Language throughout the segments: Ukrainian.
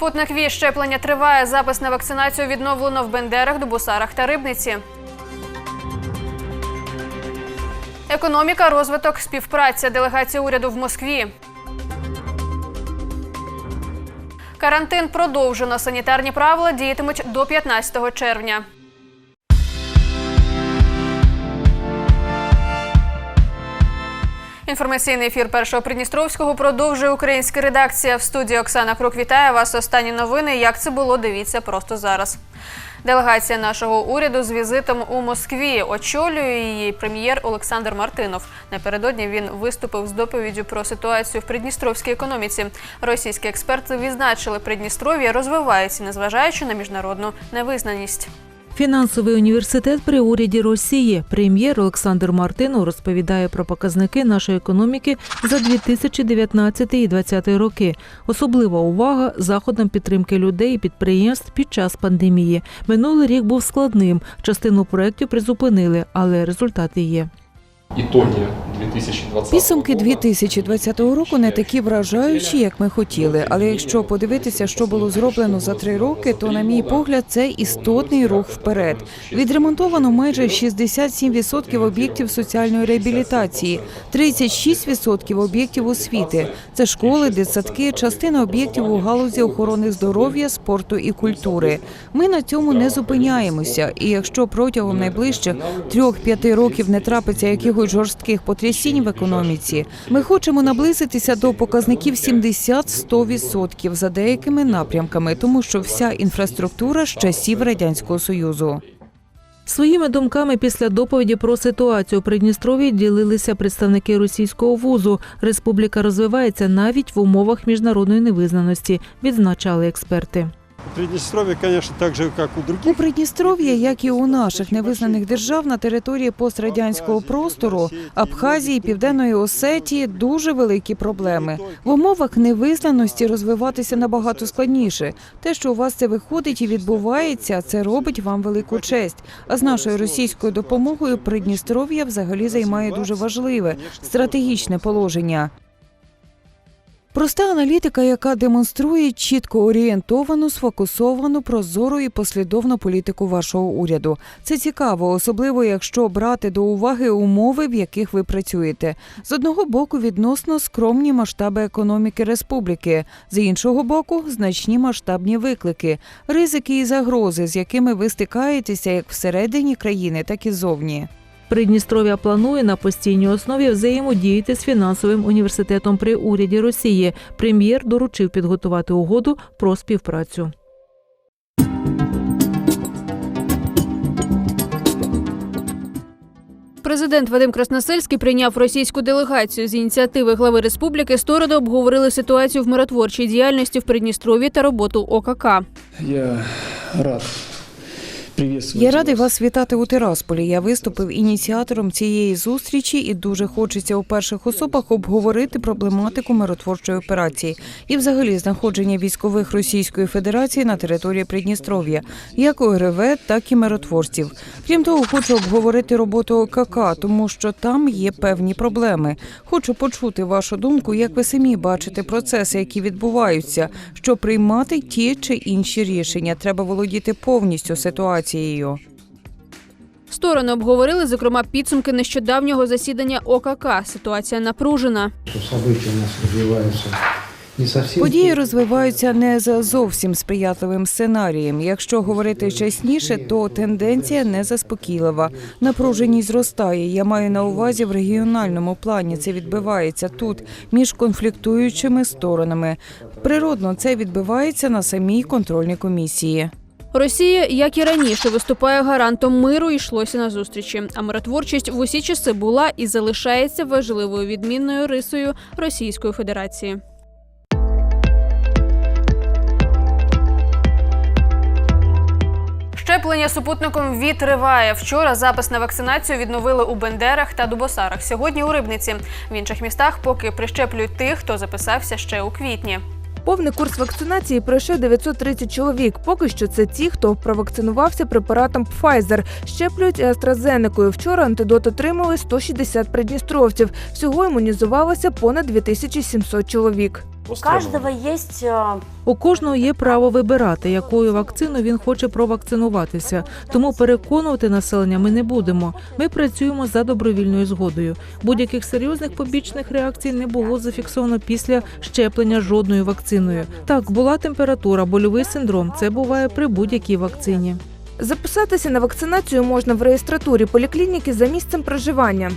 Супутник ВІ щеплення триває. Запис на вакцинацію відновлено в Бендерах, Дубусарах та Рибниці. Економіка, розвиток, співпраця. Делегація уряду в Москві. Карантин продовжено. Санітарні правила діятимуть до 15 червня. Інформаційний ефір першого Придністровського продовжує українська редакція. В студії Оксана Крук вітає вас. Останні новини. Як це було, дивіться просто зараз. Делегація нашого уряду з візитом у Москві очолює її прем'єр Олександр Мартинов. Напередодні він виступив з доповіддю про ситуацію в придністровській економіці. Російські експерти відзначили, Придністров'я розвивається, незважаючи на міжнародну невизнаність. Фінансовий університет при уряді Росії. Прем'єр Олександр Мартинов розповідає про показники нашої економіки за 2019 і 2020 роки. Особлива увага заходам підтримки людей і підприємств під час пандемії. Минулий рік був складним. Частину проєктів призупинили, але результати є. Итоги 2020 Підсумки года 2020 року не такі вражаючі, як ми хотіли. Але якщо подивитися, що було зроблено за три роки, то на мій погляд це істотний рух вперед. Відремонтовано майже 67% об'єктів соціальної реабілітації, 36% об'єктів освіти. Це школи, дитсадки, частина об'єктів у галузі охорони здоров'я, спорту і культури. Ми на цьому не зупиняємося. І якщо протягом найближчих трьох-п'яти років не трапиться якихось жорстких потрясінь в економіці, ми хочемо наблизитися до показників 70-100% за деякими напрямками, тому що вся інфраструктура з часів радянського союзу. Своїми думками після доповіді про ситуацію у Придністров'ї ділилися представники російського вузу. Республіка розвивається навіть в умовах міжнародної невизнаності, відзначали експерти. Приднестровье, конечно, так же, как у У других. Як і у наших невизнаних держав на території пострадянського простору, Абхазії, Південної Осетії дуже великі проблеми. В умовах невизнаності розвиватися набагато складніше. Те, що у вас це виходить і відбувається, це робить вам велику честь. А з нашою російською допомогою Придністров'я взагалі займає дуже важливе стратегічне положення. Проста аналітика, яка демонструє чітко орієнтовану, сфокусовану, прозору і послідовну політику вашого уряду. Це цікаво, особливо якщо брати до уваги умови, в яких ви працюєте. З одного боку, відносно скромні масштаби економіки республіки, з іншого боку, значні масштабні виклики, ризики і загрози, з якими ви стикаєтеся як всередині країни, так і зовні. Придністров'я планує на постійній основі взаємодіяти з фінансовим університетом при уряді Росії. Прем'єр доручив підготувати угоду про співпрацю. Президент Вадим Красносельський прийняв російську делегацію з ініціативи глави республіки. Сторони обговорили ситуацію в миротворчій діяльності в Придністров'ї та роботу ОКК. Я рад Я радий вас вітати у Тирасполі. Я виступив ініціатором цієї зустрічі і дуже хочеться у перших особах обговорити проблематику миротворчої операції і, взагалі, знаходження військових Російської Федерації на території Придністров'я, як ОРВ, так і миротворців. Крім того, хочу обговорити роботу ОКК, тому що там є певні проблеми. Хочу почути вашу думку, як ви самі бачите процеси, які відбуваються, щоб приймати ті чи інші рішення. Треба володіти повністю ситуацією. Сторони обговорили, зокрема, підсумки нещодавнього засідання ОКК. Ситуація напружена. Події розвиваються не за зовсім сприятливим сценарієм. Якщо говорити чесніше, то тенденція не заспокійлива. Напруженість зростає. Я маю на увазі в регіональному плані. Це відбувається тут між конфліктуючими сторонами. Природно, це відбувається на самій контрольній комісії. Росія, як і раніше, виступає гарантом миру і йшлося на зустрічі. А миротворчість в усі часи була і залишається важливою відмінною рисою Російської Федерації. Щеплення супутником ВІ триває. Вчора запис на вакцинацію відновили у Бендерах та Дубосарах. Сьогодні у Рибниці. В інших містах поки прищеплюють тих, хто записався ще у квітні. Повний курс вакцинації пройшов 930 чоловік. Поки що це ті, хто провакцинувався препаратом Pfizer. Щеплюють і AstraZeneca. Вчора антидот отримали 160 придністровців. Всього імунізувалося понад 2700 чоловік. У каждого есть э, У кожного є право вибирати, якою вакциною він хоче провакцинуватися. Тому переконувати населення ми не будемо. Ми працюємо за добровільною згодою. Будь-яких серйозних побічних реакцій не було зафіксовано після щеплення жодною вакциною. Так, була температура, больовий синдром. Це буває при будь-якій вакцині. Записатися на вакцинацію можна в реєстратурі поліклініки за місцем проживання.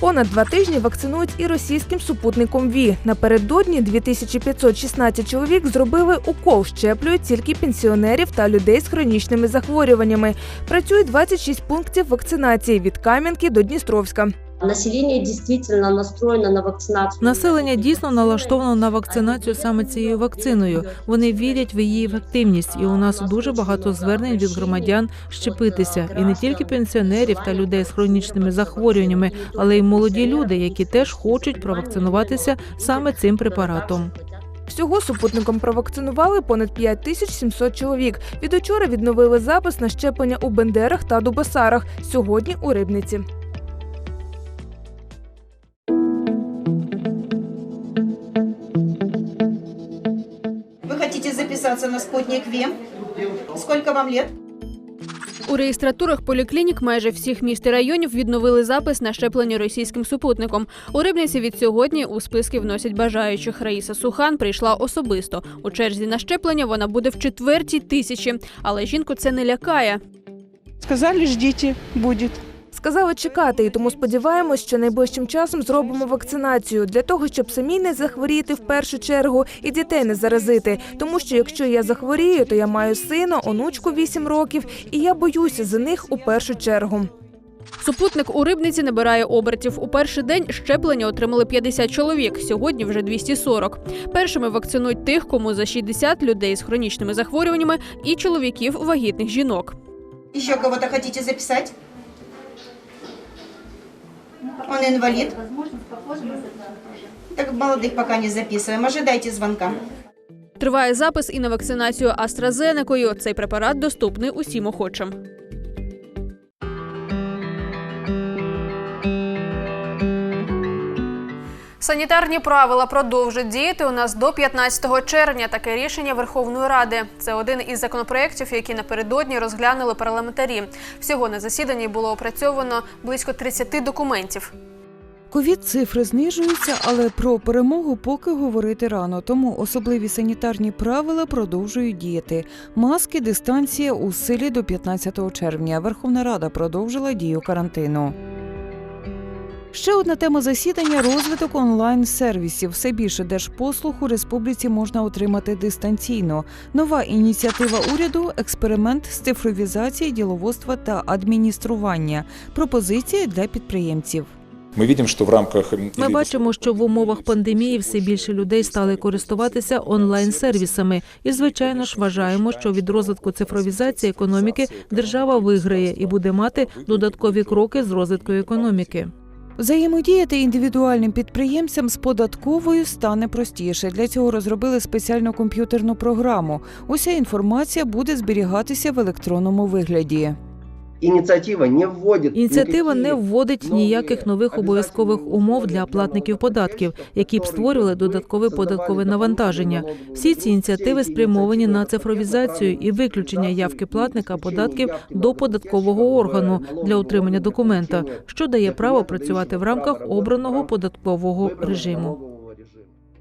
Понад два тижні вакцинують і російським супутником ВІ. Напередодні 2516 чоловік зробили укол. Щеплюють тільки пенсіонерів та людей з хронічними захворюваннями. Працює 26 пунктів вакцинації від Кам'янки до Дністровська. Население действительно настроено на вакцинацию. Населення дійсно налаштовано на вакцинацію саме цією вакциною. Вони вірять в її ефективність, і у нас дуже багато звернень від громадян щепитися, і не тільки пенсіонерів та людей з хронічними захворюваннями, але й молоді люди, які теж хочуть провакцинуватися саме цим препаратом. Всього супутником провакцинували понад 5700 чоловік. Від учора відновили запис на щеплення у Бендерах та Дубасарах. Сьогодні у Рибниці. Записаться на спутник ВИ? Сколько вам лет? У реєстратурах поліклінік майже всіх міст і районів відновили запис на щеплення російським супутником. У Рибниці від сьогодні у списки вносять бажаючих. Раїса Сухан прийшла особисто. У черзі на щеплення вона буде в четвертій тисячі, але жінку це не лякає. Сказали, ждите, будет. Сказали чекати, і тому сподіваємось, що найближчим часом зробимо вакцинацію для того, щоб самі не захворіти в першу чергу і дітей не заразити. Тому що якщо я захворію, то я маю сина, онучку 8 років, і я боюся за них у першу чергу. Супутник у Рибниці набирає обертів. У перший день щеплення отримали 50 чоловік. Сьогодні вже 240. Першими вакцинують тих, кому за 60 людей з хронічними захворюваннями і чоловіків вагітних жінок. Еще кого-то хотите записать? Он инвалид? Так молодых пока не записываем. Ожидайте звонка. Триває запис і на вакцинацію Астразенекою. Цей препарат доступний усім охочим. Санітарні правила продовжать діяти у нас до 15 червня. Таке рішення Верховної Ради. Це один із законопроєктів, які напередодні розглянули парламентарі. Всього на засіданні було опрацьовано близько 30 документів. Ковід цифри знижуються, але про перемогу поки говорити рано. Тому особливі санітарні правила продовжують діяти. Маски, дистанція у силі до 15 червня. Верховна Рада продовжила дію карантину. Ще одна тема засідання розвиток онлайн-сервісів. Все більше держпослуг у республіці можна отримати дистанційно. Нова ініціатива уряду експеримент з цифровізації діловодства та адміністрування. Пропозиція для підприємців. Ми бачимо, що в рамках Ми бачимо, що в умовах пандемії все більше людей стали користуватися онлайн-сервісами, і звичайно ж вважаємо, що від розвитку цифровізації економіки держава виграє і буде мати додаткові кроки з розвитку економіки. Взаємодіяти індивідуальним підприємцям з податковою стане простіше. Для цього розробили спеціальну комп'ютерну програму. Уся інформація буде зберігатися в електронному вигляді. Ініціатива не вводить Ініціатива не вводить ніяких нових обов'язкових умов для платників податків, які б створювали додаткове податкове навантаження. Всі ці ініціативи спрямовані на цифровізацію і виключення явки платника податків до податкового органу для отримання документа, що дає право працювати в рамках обраного податкового режиму.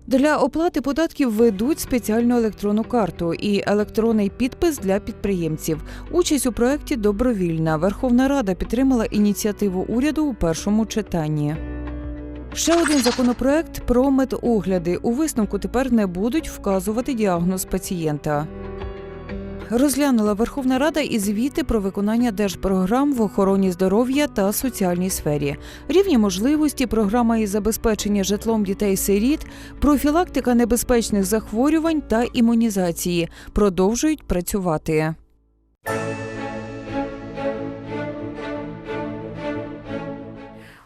Для оплати податків ведуть спеціальну електронну карту і електронний підпис для підприємців. Участь у проєкті добровільна. Верховна Рада підтримала ініціативу уряду у першому читанні. Ще один законопроект про медогляди. У висновку тепер не будуть вказувати діагноз пацієнта. Розглянула Верховна Рада і звіти про виконання держпрограм в охороні здоров'я та соціальній сфері, рівні можливості, програма із забезпечення житлом дітей-сиріт, профілактика небезпечних захворювань та імунізації продовжують працювати.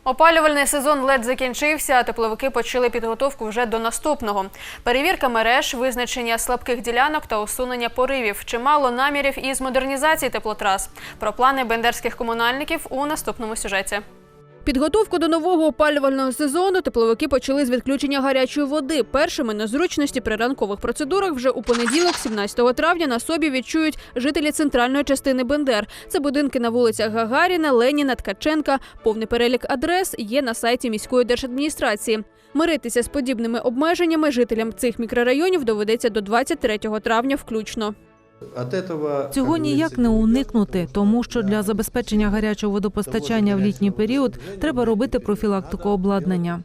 Опалювальний сезон ледь закінчився, а тепловики почали підготовку вже до наступного. Перевірка мереж, визначення слабких ділянок та усунення поривів. Чимало намірів із модернізації теплотрас. Про плани бендерських комунальників у наступному сюжеті. Підготовку до нового опалювального сезону тепловики почали з відключення гарячої води. Першими незручності при ранкових процедурах вже у понеділок, 17 травня, на собі відчують жителі центральної частини Бендер. Це будинки на вулицях Гагаріна, Леніна, Ткаченка. Повний перелік адрес є на сайті міської держадміністрації. Миритися з подібними обмеженнями жителям цих мікрорайонів доведеться до 23 травня включно. Цього ніяк не уникнути, тому що для забезпечення гарячого водопостачання в літній період треба робити профілактику обладнання.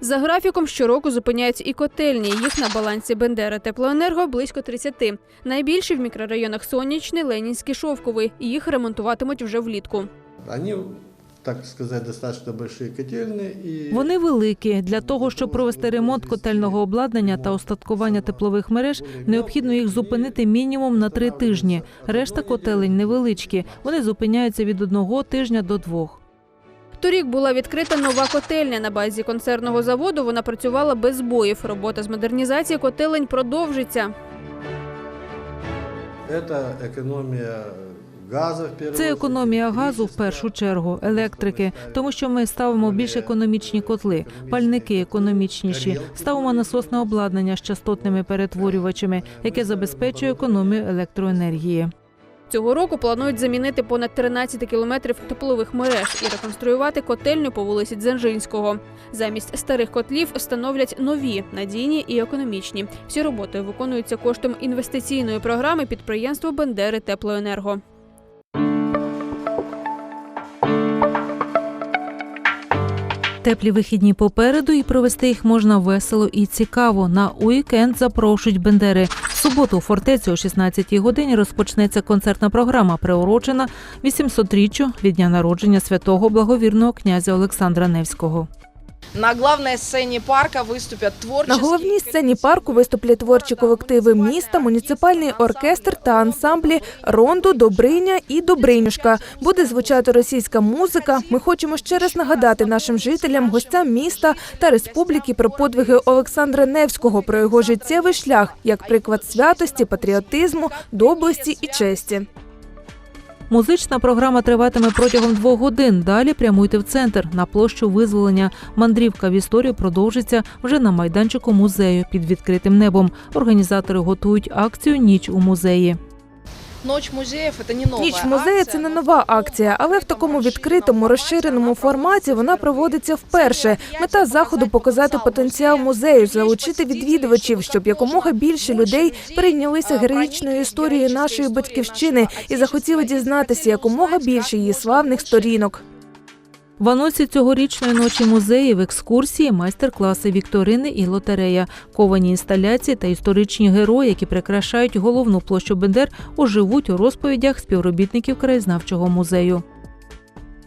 За графіком щороку зупиняються і котельні. Їх на балансі Бендера Теплоенерго близько 30. Найбільші в мікрорайонах Сонячний, Ленінський, Шовковий. Їх ремонтуватимуть вже влітку Они, так сказать, достаточно большие котельные. И... Вони великі для того, щоб провести ремонт котельного обладнання та остаткування теплових мереж, необхідно їх зупинити мінімум на три тижні. Решта котелень невеличкі. Вони зупиняються від одного тижня до двох. Торік була відкрита нова котельня на базі концерного заводу. Вона працювала без збоїв. Робота з модернізації котелень продовжиться. Это экономия газа, в первую це економія газу в першу чергу, електрики, тому що ми ставимо більш економічні котли, пальники економічніші, ставимо насосне обладнання з частотними перетворювачами, яке забезпечує економію електроенергії. Цього року планують замінити понад 13 кілометрів теплових мереж і реконструювати котельню по вулиці Дзержинського. Замість старих котлів встановлять нові, надійні і економічні. Всі роботи виконуються коштом інвестиційної програми підприємства Бендери Теплоенерго. Теплі вихідні попереду і провести їх можна весело і цікаво. На уікенд запрошують бендери. В суботу у фортеці о 16-й годині розпочнеться концертна програма, приурочена 800-річчю від дня народження святого благовірного князя Олександра Невського. На главной сцене парка выступят На творческие... головній сцені парку виступлять творчі колективи міста, муніципальний оркестр та ансамблі Рондо, Добриня і Добринюшка. Буде звучати російська музика. Ми хочемо ще раз нагадати нашим жителям, гостям міста та республіки про подвиги Олександра Невського, про його життєвий шлях як приклад святості, патріотизму, доблесті і честі. Музична програма триватиме протягом двох годин. Далі прямуйте в центр на площу визволення. Мандрівка в історію продовжиться вже на майданчику музею під відкритим небом. Організатори готують акцію Ніч у музеї. Ночь музеїв – це не нова Ніч музею це не нова акція, але в такому відкритому розширеному форматі вона проводиться вперше. Мета заходу показати потенціал музею, залучити відвідувачів, щоб якомога більше людей перейнялися героїчною історією нашої батьківщини і захотіли дізнатися якомога більше її славних сторінок. В анонсі цьогорічної ночі музеїв екскурсії, майстер-класи, вікторини і лотерея, ковані інсталяції та історичні герої, які прикрашають головну площу Бендер, оживуть у розповідях співробітників краєзнавчого музею.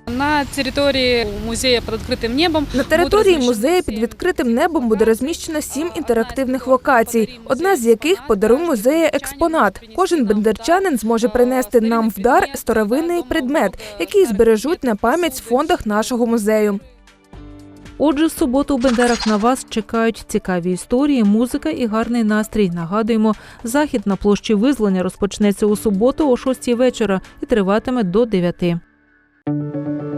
На території музею під відкритим небом На території музею під відкритим небом буде розміщено сім інтерактивних локацій, одна з яких подарує музею експонат. Кожен бендерчанин зможе принести нам в дар старовинний предмет, який збережуть на пам'ять в фондах нашого музею. Отже, в суботу у Бендерах на вас чекають цікаві історії, музика і гарний настрій. Нагадуємо, захід на площі визволення розпочнеться у суботу о 6 вечора і триватиме до 9. Thank you.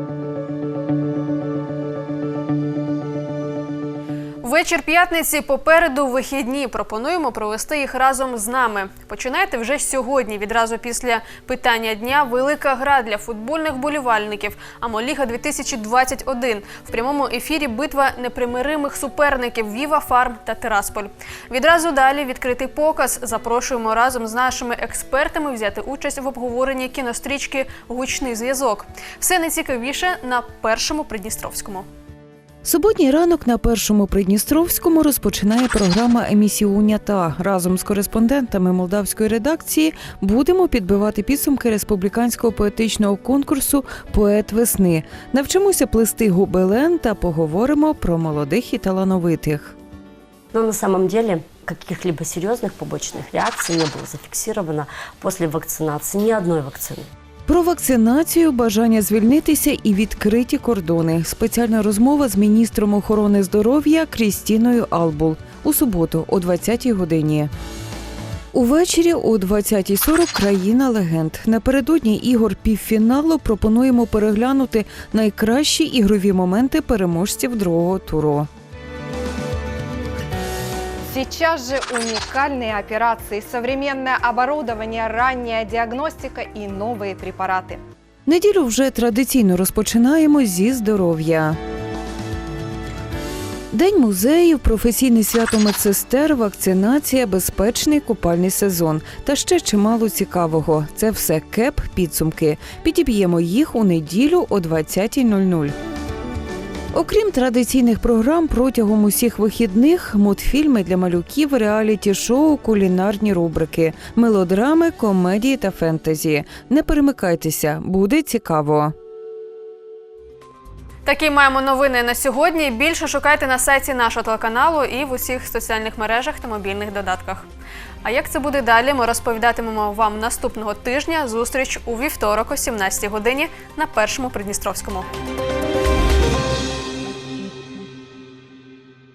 Вечір п'ятниці попереду вихідні. Пропонуємо провести їх разом з нами. Починайте вже сьогодні. Відразу після питання дня велика гра для футбольних болівальників. Амоліга 2021 в прямому ефірі битва непримиримих суперників Віва Фарм та Тирасполь. Відразу далі відкритий показ. Запрошуємо разом з нашими експертами взяти участь в обговоренні кінострічки Гучний зв'язок. Все найцікавіше на першому Придністровському. Суботній ранок на першому Придністровському розпочинає програма «Емісіоня та разом з кореспондентами молдавської редакції будемо підбивати підсумки республіканського поетичного конкурсу Поет весни. Навчимося плести гобелен та поговоримо про молодих і талановитих. Но на самом деле каких-либо серьезных побочных реакций не было зафиксировано после вакцинации ни одной вакцины. Про вакцинацію, бажання звільнитися і відкриті кордони. Спеціальна розмова з міністром охорони здоров'я Крістіною Албул у суботу о 20-й годині. Увечері о 20.40 країна легенд. Напередодні ігор півфіналу пропонуємо переглянути найкращі ігрові моменти переможців другого туру. Сейчас же уникальные операции, современное оборудование, ранняя диагностика и новые препараты. Неділю вже традиційно розпочинаємо зі здоров'я. День музеїв, професійне свято медсестер, вакцинація, безпечний купальний сезон та ще чимало цікавого. Це все кеп підсумки. Підіб'ємо їх у неділю о 20.00. Окрім традиційних програм, протягом усіх вихідних мультфільми для малюків, реаліті-шоу, кулінарні рубрики, мелодрами, комедії та фентезі. Не перемикайтеся, буде цікаво. Такі маємо новини на сьогодні. Більше шукайте на сайті нашого телеканалу і в усіх соціальних мережах та мобільних додатках. А як це буде далі, ми розповідатимемо вам наступного тижня. Зустріч у вівторок о 17 годині на першому Придністровському.